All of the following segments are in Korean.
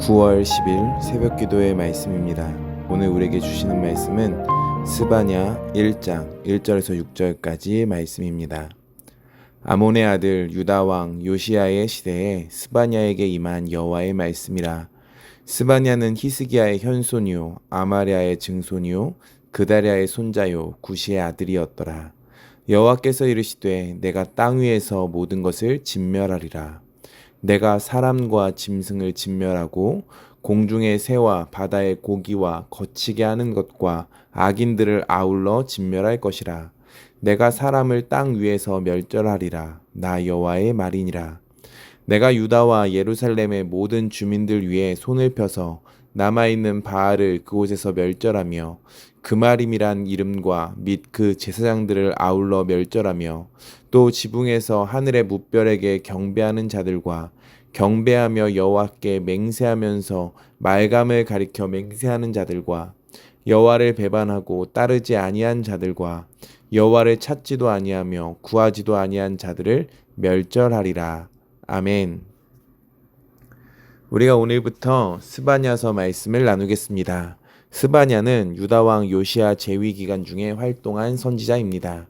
9월 10일 새벽 기도의 말씀입니다. 오늘 우리에게 주시는 말씀은 스바냐 1장 1절에서 6절까지의 말씀입니다. 아몬의 아들 유다 왕 요시아의 시대에 스바냐에게 임한 여호와의 말씀이라 스바냐는 히스기야의 현손이요 아마랴의 증손이요 그다랴의 손자요 구시의 아들이었더라. 여호와께서 이르시되 내가 땅 위에서 모든 것을 진멸하리라. 내가 사람과 짐승을 진멸하고 공중의 새와 바다의 고기와 거치게 하는 것과 악인들을 아울러 진멸할 것이라. 내가 사람을 땅 위에서 멸절하리라. 나 여호와의 말이니라. 내가 유다와 예루살렘의 모든 주민들 위에 손을 펴서 남아 있는 바알을 그곳에서 멸절하며 그마림이란 이름과 및 그 제사장들을 아울러 멸절하며 또 지붕에서 하늘의 무별에게 경배하는 자들과 경배하며 여호와께 맹세하면서 말감을 가리켜 맹세하는 자들과 여호와를 배반하고 따르지 아니한 자들과 여호와를 찾지도 아니하며 구하지도 아니한 자들을 멸절하리라. 아멘. 우리가 오늘부터 스바냐서 말씀을 나누겠습니다. 스바냐는 유다 왕 요시아 재위 기간 중에 활동한 선지자입니다.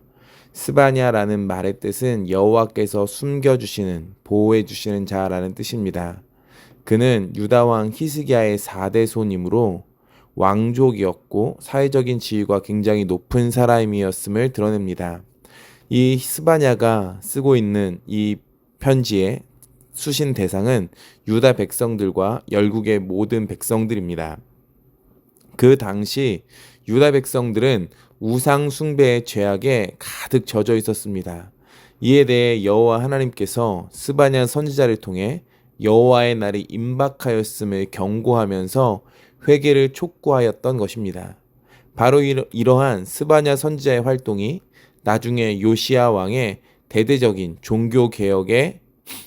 스바냐라는 말의 뜻은 여호와께서 숨겨 주시는 보호해 주시는 자라는 뜻입니다. 그는 유다 왕 히스기야의 4대 손이므로 왕족이었고 사회적인 지위가 굉장히 높은 사람이었음을 드러냅니다. 이 스바냐가 쓰고 있는 이 편지의 수신 대상은 유다 백성들과 열국의 모든 백성들입니다. 그 당시 유다 백성들은 우상 숭배의 죄악에 가득 젖어 있었습니다. 이에 대해 여호와 하나님께서 스바냐 선지자를 통해 여호와의 날이 임박하였음을 경고하면서 회개를 촉구하였던 것입니다. 바로 이러한 스바냐 선지자의 활동이 나중에 요시아 왕의 대대적인 종교 개혁의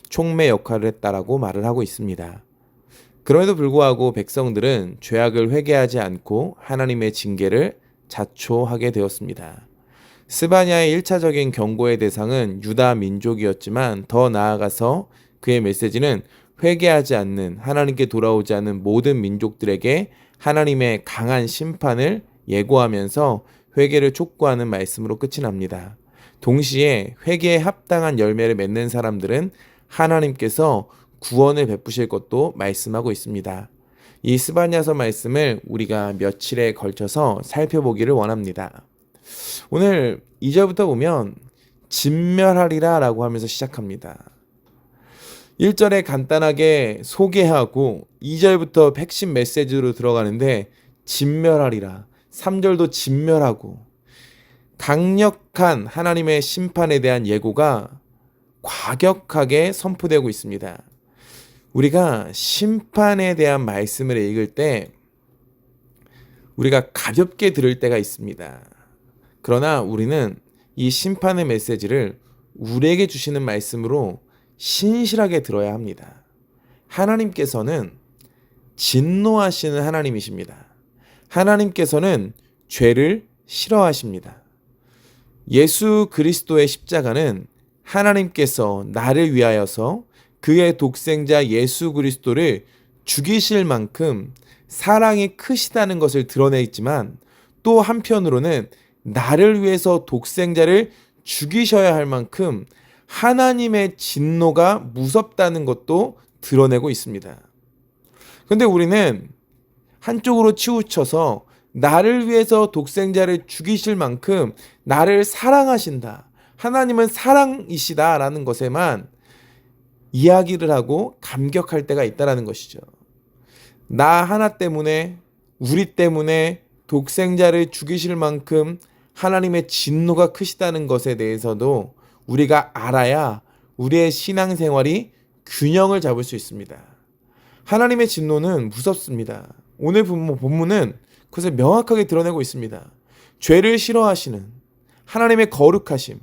촉매 역할을 했다라고 말을 하고 있습니다. 그럼에도 불구하고 백성들은 죄악을 회개하지 않고 하나님의 징계를 자초하게 되었습니다. 스바냐의 1차적인 경고의 대상은 유다 민족이었지만 더 나아가서 그의 메시지는 회개하지 않는 하나님께 돌아오지 않는 모든 민족들에게 하나님의 강한 심판을 예고하면서 회개를 촉구하는 말씀으로 끝이 납니다. 동시에 회개에 합당한 열매를 맺는 사람들은 하나님께서 구원을 베푸실 것도 말씀하고 있습니다. 이 스바냐서 말씀을 우리가 며칠에 걸쳐서 살펴보기를 원합니다. 오늘 2절부터 보면 진멸하리라 라고 하면서 시작합니다. 1절에 간단하게 소개하고 2절부터 핵심 메시지로 들어가는데 진멸하리라. 3절도 진멸하고 강력한 하나님의 심판에 대한 예고가 과격하게 선포되고 있습니다. 우리가 심판에 대한 말씀을 읽을 때 우리가 가볍게 들을 때가 있습니다. 그러나 우리는 이 심판의 메시지를 우리에게 주시는 말씀으로 신실하게 들어야 합니다. 하나님께서는 진노하시는 하나님이십니다. 하나님께서는 죄를 싫어하십니다. 예수 그리스도의 십자가는 하나님께서 나를 위하여서 그의 독생자 예수 그리스도를 죽이실 만큼 사랑이 크시다는 것을 드러내있지만 또 한편으로는 나를 위해서 독생자를 죽이셔야 할 만큼 하나님의 진노가 무섭다는 것도 드러내고 있습니다. 근데 우리는 한쪽으로 치우쳐서 나를 위해서 독생자를 죽이실 만큼 나를 사랑하신다. 하나님은 사랑이시다라는 것에만 이야기를 하고 감격할 때가 있다라는 것이죠. 나 하나 때문에 우리 때문에 독생자를 죽이실 만큼 하나님의 진노가 크시다는 것에 대해서도 우리가 알아야 우리의 신앙생활이 균형을 잡을 수 있습니다. 하나님의 진노는 무섭습니다. 오늘 본문은 그것을 명확하게 드러내고 있습니다. 죄를 싫어하시는 하나님의 거룩하심,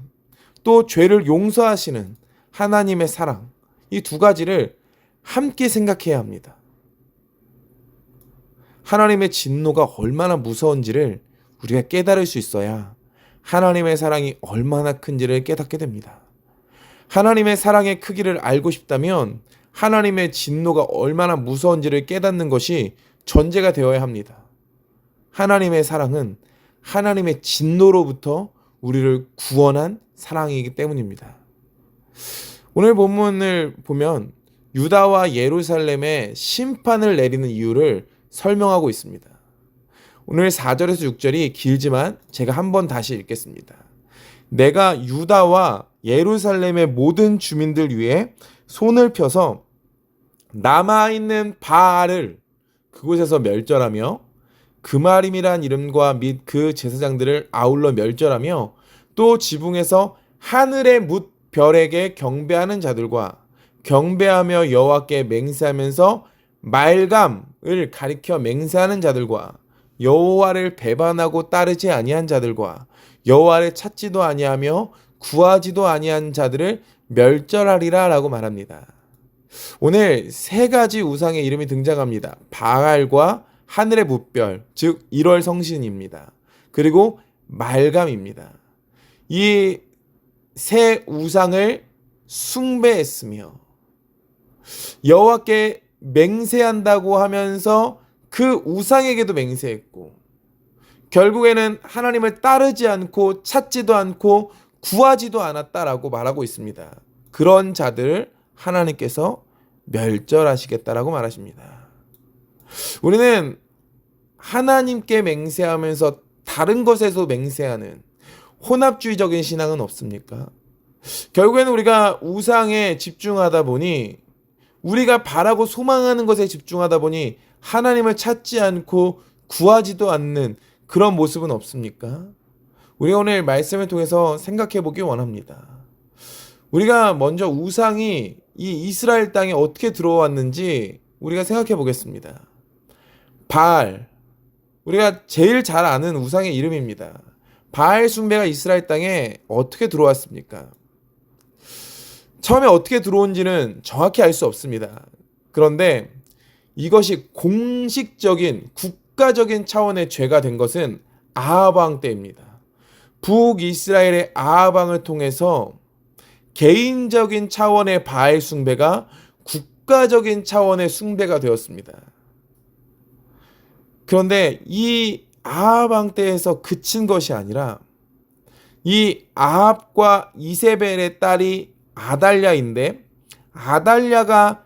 또 죄를 용서하시는 하나님의 사랑, 이 두 가지를 함께 생각해야 합니다. 하나님의 진노가 얼마나 무서운지를 우리가 깨달을 수 있어야 하나님의 사랑이 얼마나 큰지를 깨닫게 됩니다. 하나님의 사랑의 크기를 알고 싶다면 하나님의 진노가 얼마나 무서운지를 깨닫는 것이 전제가 되어야 합니다. 하나님의 사랑은 하나님의 진노로부터 우리를 구원한 사랑이기 때문입니다. 오늘 본문을 보면 유다와 예루살렘에 심판을 내리는 이유를 설명하고 있습니다. 오늘 4절에서 6절이 길지만 제가 한번 다시 읽겠습니다. 내가 유다와 예루살렘의 모든 주민들 위해 손을 펴서 남아있는 바알을 그곳에서 멸절하며 그마림이란 이름과 및 그 제사장들을 아울러 멸절하며 또 지붕에서 하늘의 뭇 별에게 경배하는 자들과 경배하며 여호와께 맹세하면서 말감을 가리켜 맹세하는 자들과 여호와를 배반하고 따르지 아니한 자들과 여호와를 찾지도 아니하며 구하지도 아니한 자들을 멸절하리라라고 말합니다. 오늘 세 가지 우상의 이름이 등장합니다. 바알과 하늘의 뭇별, 즉 1월 성신입니다. 그리고 말감입니다. 이 세 우상을 숭배했으며 여호와께 맹세한다고 하면서 그 우상에게도 맹세했고 결국에는 하나님을 따르지 않고 찾지도 않고 구하지도 않았다라고 말하고 있습니다. 그런 자들을 하나님께서 멸절하시겠다라고 말하십니다. 우리는 하나님께 맹세하면서 다른 것에서 맹세하는 혼합주의적인 신앙은 없습니까? 결국에는 우리가 우상에 집중하다 보니 우리가 바라고 소망하는 것에 집중하다 보니 하나님을 찾지 않고 구하지도 않는 그런 모습은 없습니까? 우리가 오늘 말씀을 통해서 생각해 보기 원합니다. 우리가 먼저 우상이 이 이스라엘 땅에 어떻게 들어왔는지 우리가 생각해 보겠습니다. 바알. 우리가 제일 잘 아는 우상의 이름입니다. 바알 숭배가 이스라엘 땅에 어떻게 들어왔습니까? 처음에 어떻게 들어온지는 정확히 알 수 없습니다. 그런데 이것이 공식적인 국가적인 차원의 죄가 된 것은 아하방 때입니다. 북이스라엘의 아하방을 통해서 개인적인 차원의 바알 숭배가 국가적인 차원의 숭배가 되었습니다. 그런데 이 아합 때에서 그친 것이 아니라 이 아합과 이세벨의 딸이 아달랴인데 아달랴가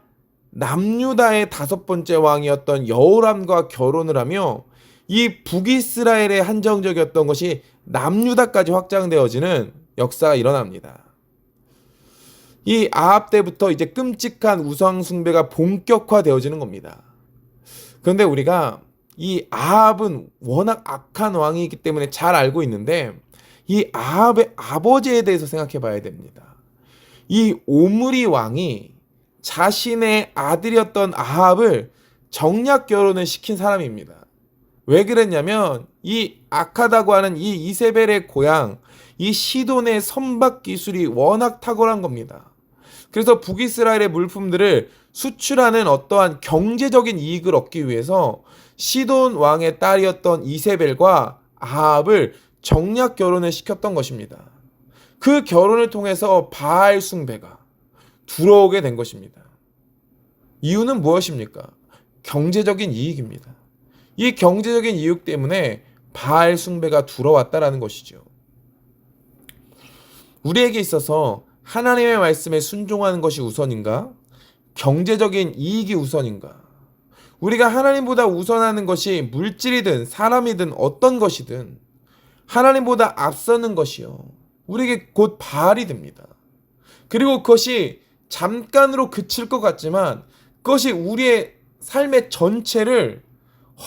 남유다의 다섯 번째 왕이었던 여호람과 결혼을 하며 이 북이스라엘의 한정적이었던 것이 남유다까지 확장되어지는 역사가 일어납니다. 이 아합 때부터 이제 끔찍한 우상 숭배가 본격화되어지는 겁니다. 그런데 우리가 이 아합은 워낙 악한 왕이기 때문에 잘 알고 있는데 이 아합의 아버지에 대해서 생각해 봐야 됩니다. 이 오므리 왕이 자신의 아들이었던 아합을 정략 결혼을 시킨 사람입니다. 왜 그랬냐면 이 악하다고 하는 이 이세벨의 고향 이 시돈의 선박 기술이 워낙 탁월한 겁니다. 그래서 북이스라엘의 물품들을 수출하는 어떠한 경제적인 이익을 얻기 위해서 시돈 왕의 딸이었던 이세벨과 아합을 정략 결혼을 시켰던 것입니다. 그 결혼을 통해서 바알 숭배가 들어오게 된 것입니다. 이유는 무엇입니까? 경제적인 이익입니다. 이 경제적인 이익 때문에 바알 숭배가 들어왔다라는 것이죠. 우리에게 있어서 하나님의 말씀에 순종하는 것이 우선인가? 경제적인 이익이 우선인가? 우리가 하나님보다 우선하는 것이 물질이든 사람이든 어떤 것이든 하나님보다 앞서는 것이요. 우리에게 곧 바알이 됩니다. 그리고 그것이 잠깐으로 그칠 것 같지만 그것이 우리의 삶의 전체를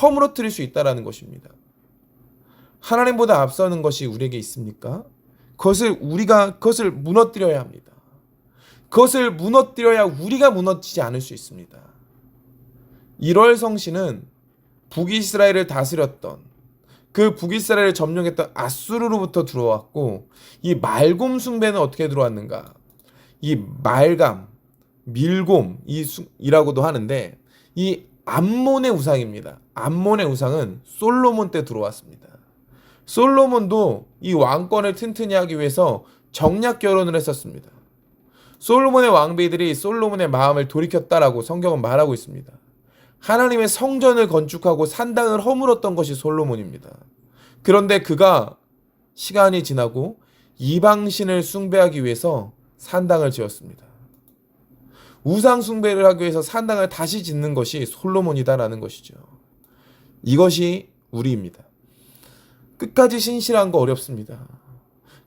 허물어뜨릴 수 있다라는 것입니다. 하나님보다 앞서는 것이 우리에게 있습니까? 그것을 우리가 그것을 무너뜨려야 합니다. 그것을 무너뜨려야 우리가 무너지지 않을 수 있습니다. 1월 성신은 북이스라엘을 다스렸던 그 북이스라엘을 점령했던 아수르로부터 들어왔고 이 말곰 숭배는 어떻게 들어왔는가? 이 말감, 밀곰 이라고도 하는데 이 암몬의 우상입니다. 암몬의 우상은 솔로몬 때 들어왔습니다. 솔로몬도 이 왕권을 튼튼히 하기 위해서 정략 결혼을 했었습니다. 솔로몬의 왕비들이 솔로몬의 마음을 돌이켰다라고 성경은 말하고 있습니다. 하나님의 성전을 건축하고 산당을 허물었던 것이 솔로몬입니다. 그런데 그가 시간이 지나고 이방신을 숭배하기 위해서 산당을 지었습니다. 우상 숭배를 하기 위해서 산당을 다시 짓는 것이 솔로몬이다라는 것이죠. 이것이 우리입니다. 끝까지 신실한 거 어렵습니다.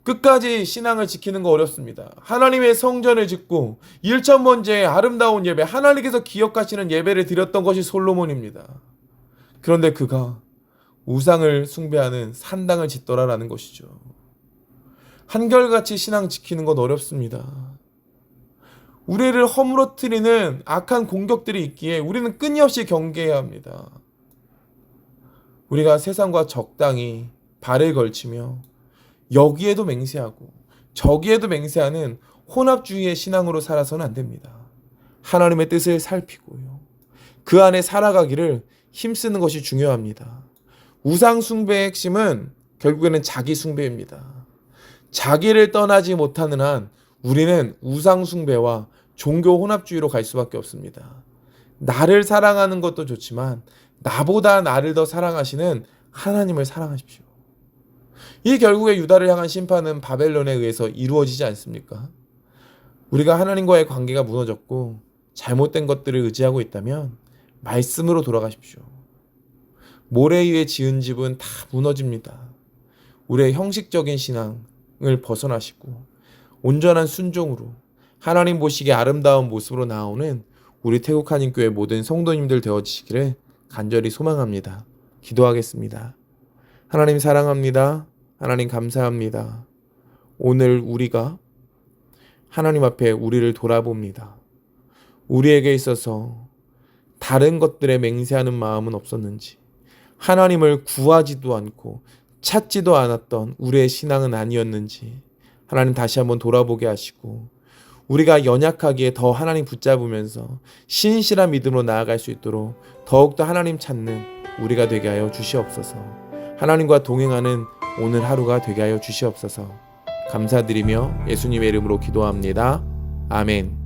끝까지 신앙을 지키는 거 어렵습니다. 하나님의 성전을 짓고 일천번제의 아름다운 예배, 하나님께서 기억하시는 예배를 드렸던 것이 솔로몬입니다. 그런데 그가 우상을 숭배하는 산당을 짓더라라는 것이죠. 한결같이 신앙 지키는 건 어렵습니다. 우리를 허물어뜨리는 악한 공격들이 있기에 우리는 끊임없이 경계해야 합니다. 우리가 세상과 적당히 발을 걸치며 여기에도 맹세하고 저기에도 맹세하는 혼합주의의 신앙으로 살아서는 안 됩니다. 하나님의 뜻을 살피고요. 그 안에 살아가기를 힘쓰는 것이 중요합니다. 우상 숭배의 핵심은 결국에는 자기 숭배입니다. 자기를 떠나지 못하는 한 우리는 우상 숭배와 종교 혼합주의로 갈 수밖에 없습니다. 나를 사랑하는 것도 좋지만 나보다 나를 더 사랑하시는 하나님을 사랑하십시오. 이 결국에 유다를 향한 심판은 바벨론에 의해서 이루어지지 않습니까? 우리가 하나님과의 관계가 무너졌고 잘못된 것들을 의지하고 있다면 말씀으로 돌아가십시오. 모래 위에 지은 집은 다 무너집니다. 우리의 형식적인 신앙을 벗어나시고 온전한 순종으로 하나님 보시기에 아름다운 모습으로 나오는 우리 태국 한인교회 모든 성도님들 되어지시기를 간절히 소망합니다. 기도하겠습니다. 하나님 사랑합니다. 하나님 감사합니다. 오늘 우리가 하나님 앞에 우리를 돌아봅니다. 우리에게 있어서 다른 것들에 맹세하는 마음은 없었는지, 하나님을 구하지도 않고 찾지도 않았던 우리의 신앙은 아니었는지, 하나님 다시 한번 돌아보게 하시고, 우리가 연약하기에 더 하나님 붙잡으면서 신실한 믿음으로 나아갈 수 있도록 더욱더 하나님 찾는 우리가 되게 하여 주시옵소서. 하나님과 동행하는 오늘 하루가 되게 하여 주시옵소서. 감사드리며 예수님의 이름으로 기도합니다. 아멘.